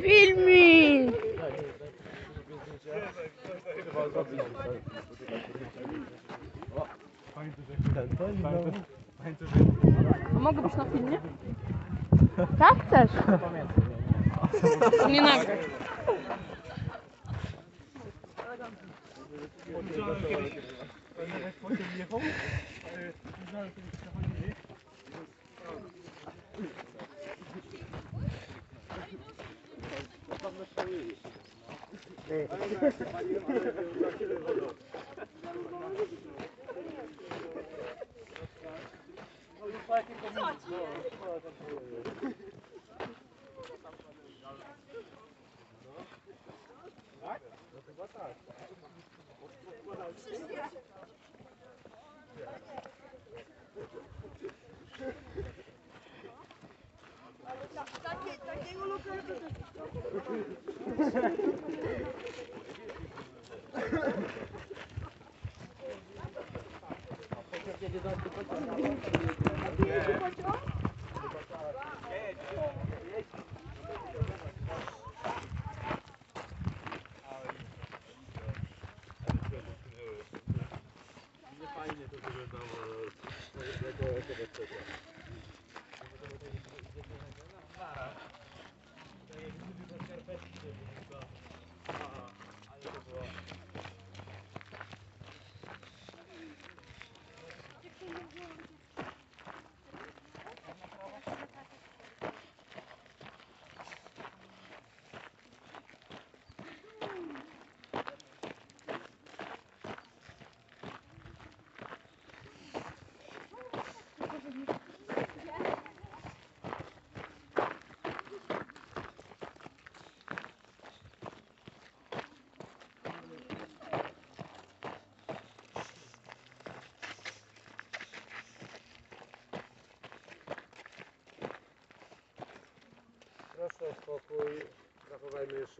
Filmik! Mogę być na filmie? Tak chcesz? Nie nagrać. Chyba tak. Aqui, aqui, aqui, aqui. 那我那我那个这个这个。Proszę o spokój. Zachowajmy jeszcze